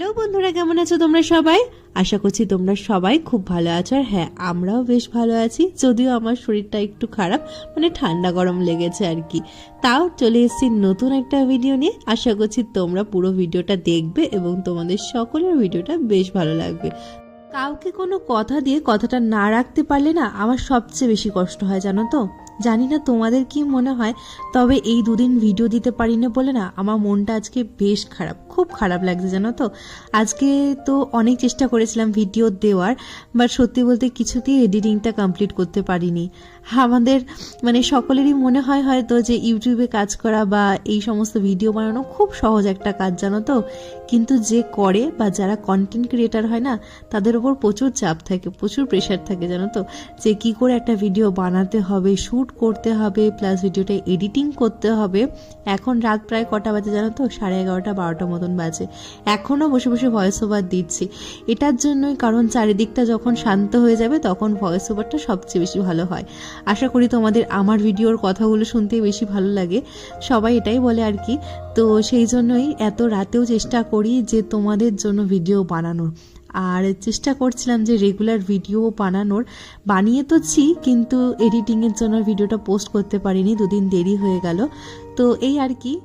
Hello বন্ধুরা, কেমন আছো তোমরা সবাই? আশা করছি তোমরা সবাই খুব ভালো আছো আর হ্যাঁ আমরাও বেশ ভালো আছি। যদিও আমার শরীরটা একটু খারাপ মানে ঠান্ডা গরম লেগেছে আর কি। তাও চলে এসেছি নতুন একটা ভিডিও নিয়ে। আশা করছি তোমরা পুরো ভিডিওটা দেখবে এবং তোমাদের সকলের ভিডিওটা বেশ ভালো লাগবে। কাউকে কোনো কথা দিয়ে কথাটা না রাখতে পারলে না আমার সবচেয়ে বেশি কষ্ট হয়, জানো তো? জানি না তোমাদের কি মনে হয়, তবে এই দুদিন ভিডিও দিতে পারি না বলে না, আমার মনটা আজকে বেশ খারাপ। খুব খারাপ লাগছে, জানো তো? আজকে তো অনেক চেষ্টা করেছিলাম ভিডিও দেওয়ার বাট সত্যি বলতে কিছুতেই এডিটিংটা কমপ্লিট করতে পারিনি। আমাদের মানে সকলেরই মনে হয় হয়তো যে ইউটিউবে কাজ করা বা এই সমস্ত ভিডিও বানানো খুব সহজ একটা কাজ, জানো তো? কিন্তু যে করে বা যারা কন্টেন্ট ক্রিয়েটার হয় না, তাদের ওপর প্রচুর চাপ থাকে, প্রচুর প্রেশার থাকে, জানো তো? যে কি করে একটা ভিডিও বানাতে হবে শ্যুট করতে হবে প্লাস ভিডিওটা এডিটিং করতে হবে। এখন রাত প্রায় কটা বাজে, জানো তো? সাড়ে এগারোটা বারোটা মতন বাজে। এখনও বসে বসে ভয়েস ওভার দিচ্ছি। এটার জন্যই কারণ চারিদিকটা যখন শান্ত হয়ে যাবে তখন ভয়েস ওভারটা সবচেয়ে বেশি ভালো হয়। আশা করি তোমাদের আমার ভিডিওর কথাগুলো শুনতে বেশি ভালো লাগে। সবাই এটাই বলে আর কি। তো সেই জন্যই এত রাতেও চেষ্টা করি যে তোমাদের জন্য ভিডিও বানানোর। আর চেষ্টা করছিলাম যে রেগুলার ভিডিও বানানোর। বানিয়ে তো ছি, কিন্তু এডিটিংয়ের জন্য ভিডিওটা পোস্ট করতে পারিনি। দুদিন দেরি হয়ে গেল। তো এই আর কি।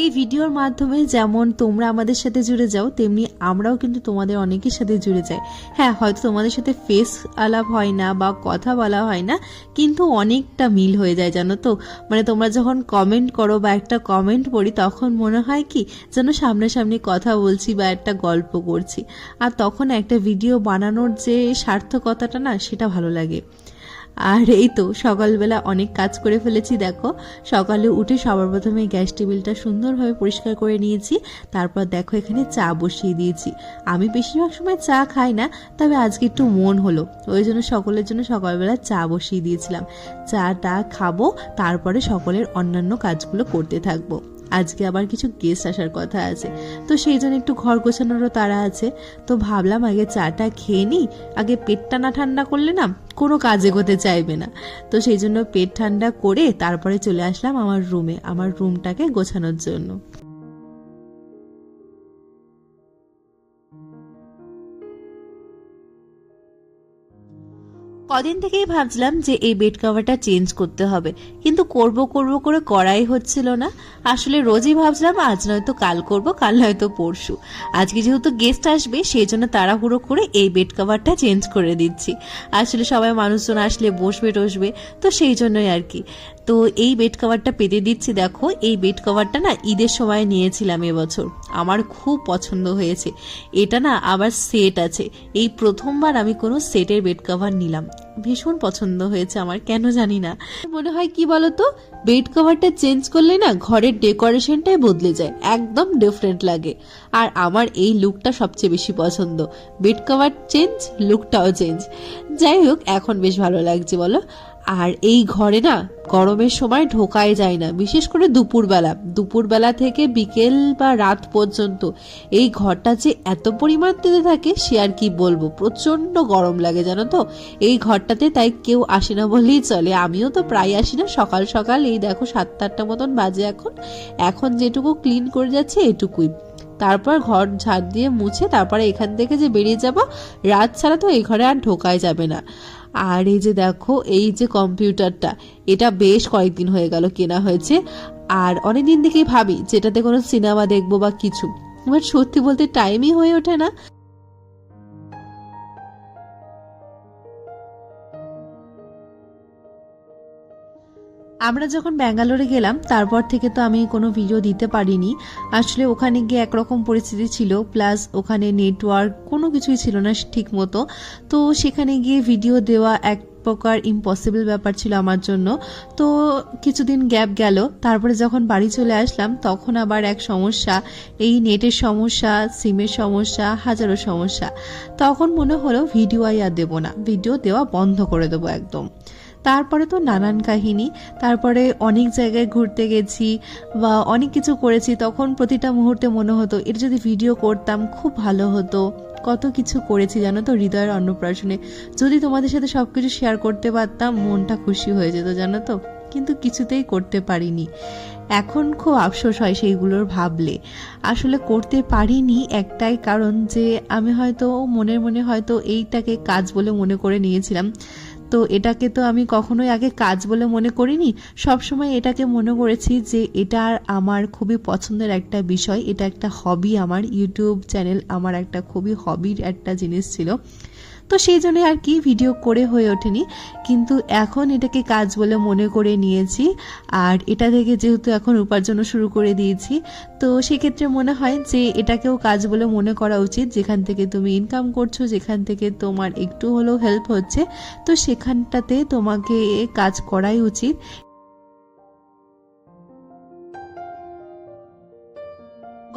এই ভিডিওর মাধ্যমে যেমন তোমরা আমাদের সাথে জুড়ে যাও, তেমনি আমরাও কিন্তু তোমাদের অনেকের সাথে জুড়ে যাই। হ্যাঁ হয়তো তোমাদের সাথে ফেস আলাপ হয় না বা কথা বলা হয় না, কিন্তু অনেকটা মিল হয়ে যায়, জানো তো? মানে তোমরা যখন কমেন্ট করো বা একটা কমেন্ট পড়ি, তখন মনে হয় কি যেন সামনাসামনি কথা বলছি বা একটা গল্প করছি। আর তখন একটা ভিডিও বানানোর যে সার্থকতাটা না, সেটা ভালো লাগে। আর এই তো, সকালবেলা অনেক কাজ করে ফেলেছি, দেখো। সকালে উঠে সবার প্রথমে গ্যাস টেবিলটা সুন্দরভাবে পরিষ্কার করে নিয়েছি, তারপর দেখো এখানে চা বসিয়ে দিয়েছি। আমি বেশিরভাগ সময় চা খাই না, তবে আজকে একটু মন হলো, ওই জন্য সকলের জন্য সকালবেলা চা বসিয়ে দিয়েছিলাম। চাটা খাব, তারপরে সকলের অন্যান্য কাজগুলো করতে থাকব। আজকে আবার কিছু গেস্ট আসার কথা আছে। তো সেই জন্য একটু ঘর গোছানোরও তারা আছে। তো ভাবলাম আগে চাটা খেয়ে নিই। আগে পেটটা না ঠান্ডা করলে না কোনো কাজে এগোতে চাইবে না। তো সেই জন্য পেট ঠান্ডা করে তারপরে চলে আসলাম আমার রুমে আমার রুমটাকে গোছানোর জন্য। কদিন থেকেই ভাবছিলাম যে এই বেড কভারটা চেঞ্জ করতে হবে। কিন্তু করব করব করে করাই হচ্ছিল না। আসলে রোজই ভাবছিলাম, আজ নয়তো কাল করব, কাল নয়তো পরশু। আজকে যেহেতু গেস্ট আসবে, সেই জন্য তাড়াহুড়ো করে এই বেড কভারটা চেঞ্জ করে দিচ্ছি। আসলে সবাই মানুষজন আসলে বসবে, টসবে, তো সেই জন্যই আর কি। তো এই বেড কভারটা পেতে দিচ্ছি, দেখো, এই বেড কভারটা না ঈদের সময় নিয়েছিলাম এবছর। আমার খুব পছন্দ হয়েছে। এটা না আবার সেট আছে। এই প্রথমবার আমি কোনো সেটের বেড কভার নিলাম। ভীষণ পছন্দ হয়েছে আমার, কেন জানি না। মনে হয় কি বলতো বেড কভারটা চেঞ্জ করলে না ঘরের ডেকোরেশনটাই বদলে যায়, একদম ডিফারেন্ট লাগে। আর আমার এই লুকটা সবচেয়ে বেশি পছন্দ বেড কভার চেঞ্জ লুকটাও চেঞ্জ যাই হোক, এখন বেশ ভালো লাগছে, বলো। আর এই ঘরে না গরমের সময় ঢোকাই যায় না, বিশেষ করে দুপুরবেলা। দুপুরবেলা থেকে বিকেল বা রাত পর্যন্ত এই ঘরটা যে এত পরিমাণ তেতে থাকে, সে আর কি বলব, প্রচণ্ড গরম লাগে, জানো তো? এই ঘরটাতে তাই কেউ আসে না বললেই চলে। আমিও তো প্রায় আসি না। সকাল সকাল এই দেখো সাতটা আটটা মতন বাজে এখন। এখন যেটুকু ক্লিন করে যাচ্ছে এটুকুই। তারপর ঘর ঝাড় দিয়ে মুছে তারপরে এখান থেকে যে বেরিয়ে যাব, রাত ছাড়া তো এই ঘরে আর ঢোকাই যাবে না। আর এই যে দেখো, এই যে কম্পিউটারটা, এটা বেশ কয়েকদিন হয়ে গেল কেনা হয়েছে। আর অনেকদিন থেকেই ভাবি, যেটাতে কোনো সিনেমা দেখব বা কিছু। বাট সত্যি বলতে টাইমই হয়ে ওঠে না। আমরা যখন ব্যাঙ্গালোরে গেলাম, তারপর থেকে তো আমি কোনো ভিডিও দিতে পারিনি। আসলে ওখানে গিয়ে একরকম পরিস্থিতি ছিল প্লাস ওখানে নেটওয়ার্ক কোনো কিছুই ছিল না ঠিক মতো তো সেখানে গিয়ে ভিডিও দেওয়া এক প্রকার ইম্পসিবল ব্যাপার ছিল আমার জন্য। তো কিছুদিন গ্যাপ গেল, তারপরে যখন বাড়ি চলে আসলাম, তখন আবার এক সমস্যা, এই নেটের সমস্যা সিমের সমস্যা, হাজারো সমস্যা। তখন মনে হলো ভিডিও আর দেবো না ভিডিও দেওয়া বন্ধ করে দেবো একদম। তারপরে তো নানান কাহিনী, তারপরে অনেক জায়গায় ঘুরতে গেছি বা অনেক কিছু করেছি, তখন প্রতিটা মুহূর্তে মনে হতো, এটা যদি ভিডিও করতাম খুব ভালো হতো। কত কিছু করেছি জানো তো হৃদয়ের অন্নপ্রাশনে। যদি তোমাদের সাথে সব কিছু শেয়ার করতে পারতাম, মনটা খুশি হয়ে যেত জানো তো। কিন্তু কিছুতেই করতে পারিনি। এখন খুব আফসোস হয় সেইগুলোর ভাবলে। আসলে করতে পারিনি একটাই কারণ যে, আমি হয়তো মনের মনে হয়তো এইটাকে কাজ বলে মনে করে নিয়েছিলাম। তো এটাকে তো আমি কখনোই আগে কাজ বলে মনে করিনি। সবসময় এটাকে মনে করেছি যে এটা আমার খুবই পছন্দের একটা বিষয়। এটা একটা হবি আমার। ইউটিউব চ্যানেল আমার একটা খুবই হবির একটা জিনিস ছিল। তো সেই জন্য আর কি ভিডিও করে হয়ে ওঠেনি। কিন্তু এখন এটাকে কাজ বলে মনে করে নিয়েছি। আর এটা থেকে যেহেতু এখন উপার্জনও শুরু করে দিয়েছি, তো সেক্ষেত্রে মনে হয় যে এটাকেও কাজ বলে মনে করা উচিত। যেখান থেকে তুমি ইনকাম করছ, যেখান থেকে তোমার একটু হলেও হেল্প হচ্ছে, তো সেখানটাতে তোমাকে কাজ করাই উচিত।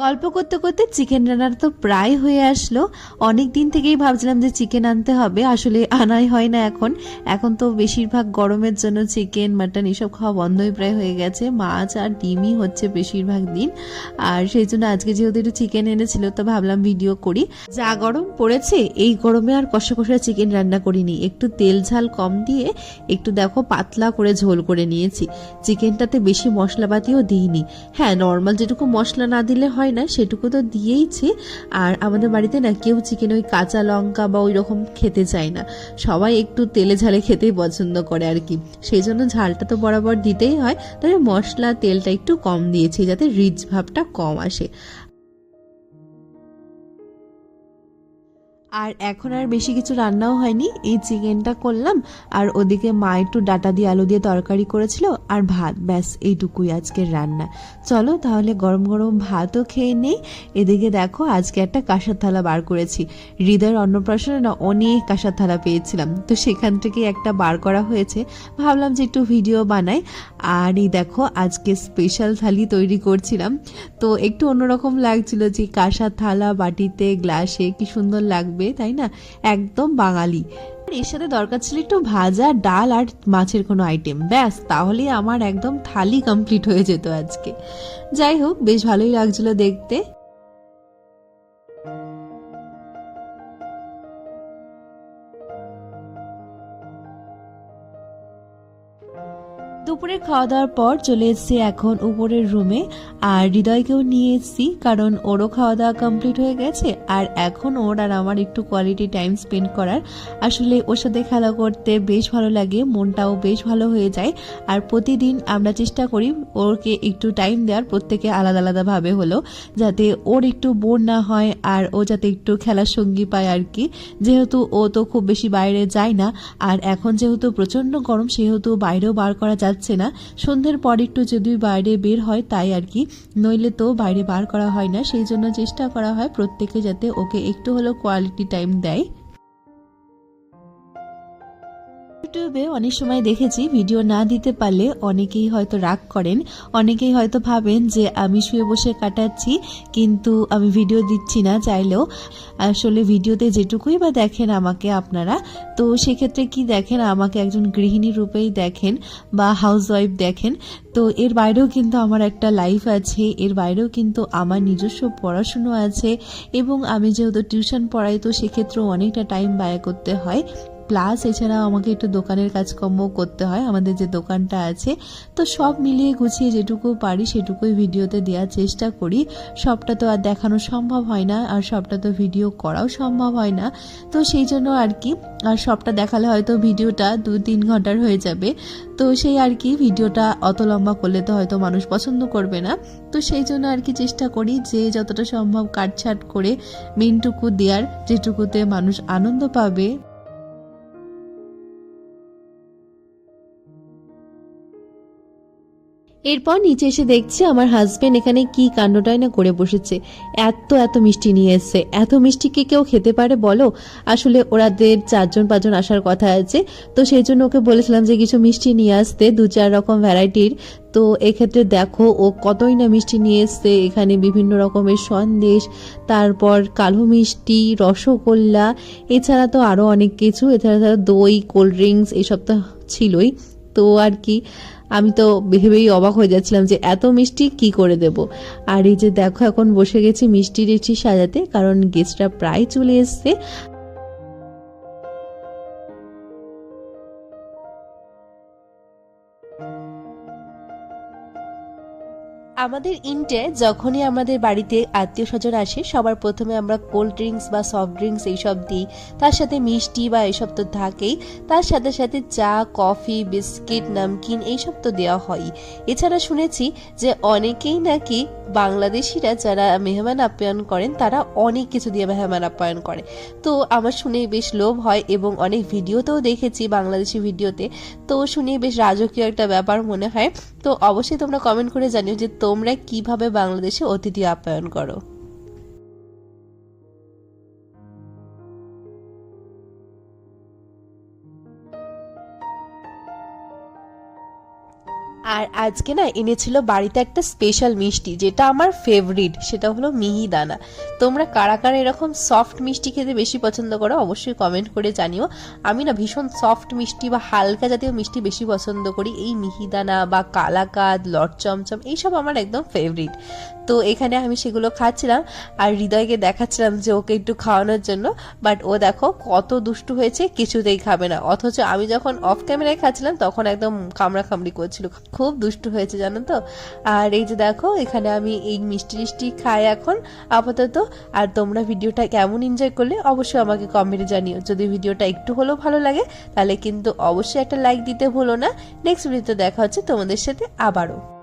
গল্প করতে করতে চিকেন রান্নার তো প্রায় হয়ে আসলো। অনেক দিন থেকেই ভাবছিলাম যে চিকেন আনতে হবে। আসলে আনাই হয় না এখন। এখন তো বেশিরভাগ গরমের জন্য চিকেন, মাটন এসব খাওয়া বন্ধই প্রায় হয়ে গেছে। মাছ আর ডিমই হচ্ছে বেশিরভাগ দিন। আর সেই জন্য আজকে যেহেতু একটু চিকেন এনেছিল, তো ভাবলাম ভিডিও করি। যা গরম পড়েছে, এই গরমে আর কষা কষা চিকেন রান্না করিনি। একটু তেল ঝাল কম দিয়ে একটু দেখো পাতলা করে ঝোল করে নিয়েছি। চিকেনটাতে বেশি মশলাপাতিও দিইনি। হ্যাঁ নর্মাল যেটুকু মশলা না দিলে হয় না, সেটুকু তো দিয়েইছি। আর আমাদের বাড়িতে না কেউ চিকেন ওই কাঁচা লঙ্কা বা ওই রকম খেতে চায় না। সবাই একটু তেলে ঝালে খেতেই পছন্দ করে আর কি। সেই জন্য ঝালটা তো বরাবর দিতেই হয়, তবে মশলা তেলটা একটু কম দিয়েছি যাতে রিচ ভাবটা কম আসে। আর এখন আর বেশি কিছু রান্নাও হয়নি। এই চিকেনটা করলাম, আর ওদিকে মা একটু ডাটা দিয়ে আলু দিয়ে তরকারি করেছিল আর ভাত। ব্যাস, এইটুকুই আজকের রান্না। চলো তাহলে গরম গরম ভাতও খেয়ে নেই। এদিকে দেখো, আজকে একটা কাঁসার থালা বার করেছি। হৃদয়ের অন্নপ্রাশনে না অনেক কাঁসার থালা পেয়েছিলাম। তো সেখান থেকে একটা বার করা হয়েছে। ভাবলাম যে একটু ভিডিও বানাই। আর এই দেখো, আজকে স্পেশাল থালি তৈরি করছিলাম। তো একটু অন্যরকম লাগছিল যে কাঁসার থালা বাটিতে, গ্লাসে কি সুন্দর লাগবে। তাই না? একদম বাঙালি। এর সাথে দরকার ছিল একটু ভাজা ডাল আর মাছের কোনো আইটেম ব্যাস তাহলে আমার একদম থালি কমপ্লিট হয়ে যেত আজকে। যাই হোক, বেশ ভালোই লাগছিল দেখতে। খাওয়া দাওয়ার পর চলে এসেছি এখন উপরের রুমে আর হৃদয়কেও নিয়ে এসেছি, কারণ ওরও খাওয়া দাওয়া কমপ্লিট হয়ে গেছে, আর এখন ওর আর আমার একটু কোয়ালিটি টাইম স্পেন্ড করার। আসলে ওর সাথে খেলা করতে বেশ ভালো লাগে, মনটাও বেশ ভালো হয়ে যায়। আর প্রতিদিন আমরা চেষ্টা করি ওকে একটু টাইম দেওয়ার, প্রত্যেকে আলাদা আলাদাভাবে হলো, যাতে ওর একটু বোর না হয়, আর ও যাতে একটু খেলার সঙ্গী পায় আর কি। যেহেতু ও তো খুব বেশি বাইরে যায় না, আর এখন যেহেতু প্রচণ্ড গরম, সেহেতু বাইরেও বার করা যাচ্ছে না। সন্ধ্যের পর একটু যদি বাইরে বের হয় তাই আর কি। নইলে তো বাইরে বার করা হয় না, সেই জন্য চেষ্টা করা হয় প্রত্যেকে যাতে ওকে একটু হলেও কোয়ালিটি টাইম দেয়। ইউটিউবে অনেক সময় দেখেছি ভিডিও না দিতে পারলে অনেকেই হয়তো রাগ করেন, অনেকেই হয়তো ভাবেন যে আমি শুয়ে বসে কাটাচ্ছি কিন্তু আমি ভিডিও দিচ্ছি না চাইলেও। আসলে ভিডিওতে যেটুকুই বা দেখেন আমাকে আপনারা, তো সেক্ষেত্রে কি দেখেন? আমাকে একজন গৃহিণী রূপেই দেখেন বা হাউসওয়াইফ দেখেন। তো এর বাইরেও কিন্তু আমার একটা লাইফ আছে, এর বাইরেও কিন্তু আমার নিজস্ব পড়াশুনো আছে এবং আমি যেহেতু টিউশন পড়াই, তো সেক্ষেত্রেও অনেকটা টাইম ব্যয় করতে হয়। প্লাস এছাড়াও আমাকে একটু দোকানের কাজকর্ম করতে হয়, আমাদের যে দোকানটা আছে। তো সব মিলিয়ে গুছিয়ে যেটুকু পারি সেটুকুই ভিডিওতে দেওয়ার চেষ্টা করি। সবটা তো আর দেখানো সম্ভব হয় না, আর সবটা তো ভিডিও করাও সম্ভব হয় না। তো সেই জন্য আর কি, আর সবটা দেখালে হয়তো ভিডিওটা দু তিন ঘণ্টার হয়ে যাবে। তো সেই আর কি, ভিডিওটা অত লম্বা করলে তো হয়তো মানুষ পছন্দ করবে না। তো সেই জন্য আর কি চেষ্টা করি যে যতটা সম্ভব কাটছাট করে মেনটুকু দেওয়ার, যেটুকুতে মানুষ আনন্দ পাবে। এরপর নিচে এসে দেখছি আমার হাজবেন্ড এখানে কি কাণ্ডটাই না করে বসেছে। এত এত মিষ্টি নিয়ে এসছে। এত মিষ্টি কি কেউ খেতে পারে বলো? আসলে ওরাদের চারজন, পাঁচজন আসার কথা আছে। তো সেই জন্য ওকে বলেছিলাম যে কিছু মিষ্টি নিয়ে আসতে, দু, চার রকম ভ্যারাইটির। তো এক্ষেত্রে দেখো, ও কতই না মিষ্টি নিয়ে এসছে। এখানে বিভিন্ন রকমের সন্দেশ, তারপর কালো মিষ্টি, রসগোল্লা, এছাড়া তো আরও অনেক কিছু। এছাড়া দই, কোল্ড ড্রিঙ্কস, এসব তো ছিলই। তো আর কি। আমি তো ভেবেই অবাক হয়ে যাচ্ছিলাম যে এত মিষ্টি কি করে দেব। আর এই যে দেখো, এখন বসে গেছি মিষ্টি রেচি সাজাতে, কারণ গেস্টরা প্রায় চলে এসছে। আমাদের ইন্টে যখনই আমাদের বাড়িতে আত্মীয় স্বজন আসে, সবার প্রথমে আমরা কোল্ড ড্রিঙ্কস বা সফট ড্রিঙ্কস এইসব দিই। তার সাথে মিষ্টি বা এইসব তো থাকেই। তার সাথে সাথে চা, কফি, বিস্কিট, নামকিন এইসব তো দেওয়া হয়। এছাড়া শুনেছি যে অনেকেই নাকি বাংলাদেশিরা যারা মেহমান আপ্যায়ন করেন, তারা অনেক কিছু দিয়ে মেহমান আপ্যায়ন করে। তো আমার শুনেই বেশ লোভ হয় এবং অনেক ভিডিওতেও দেখেছি বাংলাদেশি ভিডিওতে। তো শুনে বেশ রাজকীয় একটা ব্যাপার মনে হয়। তো অবশ্যই তোমরা কমেন্ট করে জানিও যে তোমরা কীভাবে বাংলাদেশে অতিথি আপ্যায়ন করো? আর আজকে না এনেছিল বাড়িতে একটা স্পেশাল মিষ্টি, যেটা আমার ফেভারিট সেটা হলো মিহিদানা তোমরা কারা কারা এরকম সফট মিষ্টি খেতে বেশি পছন্দ করো, অবশ্যই কমেন্ট করে জানিও। আমি না ভীষণ সফট মিষ্টি বা হালকা জাতীয় মিষ্টি বেশি পছন্দ করি। এই মিহিদানা বা কালাকাদ, লট চমচম, এইসব আমার একদম ফেভারিট তো এখানে আমি সেগুলো খাচ্ছিলাম আর হৃদয়কে দেখাচ্ছিলাম যে ওকে একটু খাওয়ানোর জন্য। বাট ও দেখো কত দুষ্টু হয়েছে, কিছুতেই খাবে না। অথচ আমি যখন অফ ক্যামেরায় খাচ্ছিলাম, তখন একদম কামড়া কামড়ি করছিল। খুব দুষ্টু হয়েছে, জানো তো? আর এই যে দেখো, এখানে আমি এই মিষ্টি মিষ্টি খাই এখন, আপাতত। আর তোমরা ভিডিওটা কেমন এনজয় করলে অবশ্যই আমাকে কমেন্টে জানিও। যদি ভিডিওটা একটু হলেও ভালো লাগে, তাহলে কিন্তু অবশ্যই একটা লাইক দিতে ভুলো না। নেক্সট ভিডিওতে দেখা হচ্ছে তোমাদের সাথে আবারও।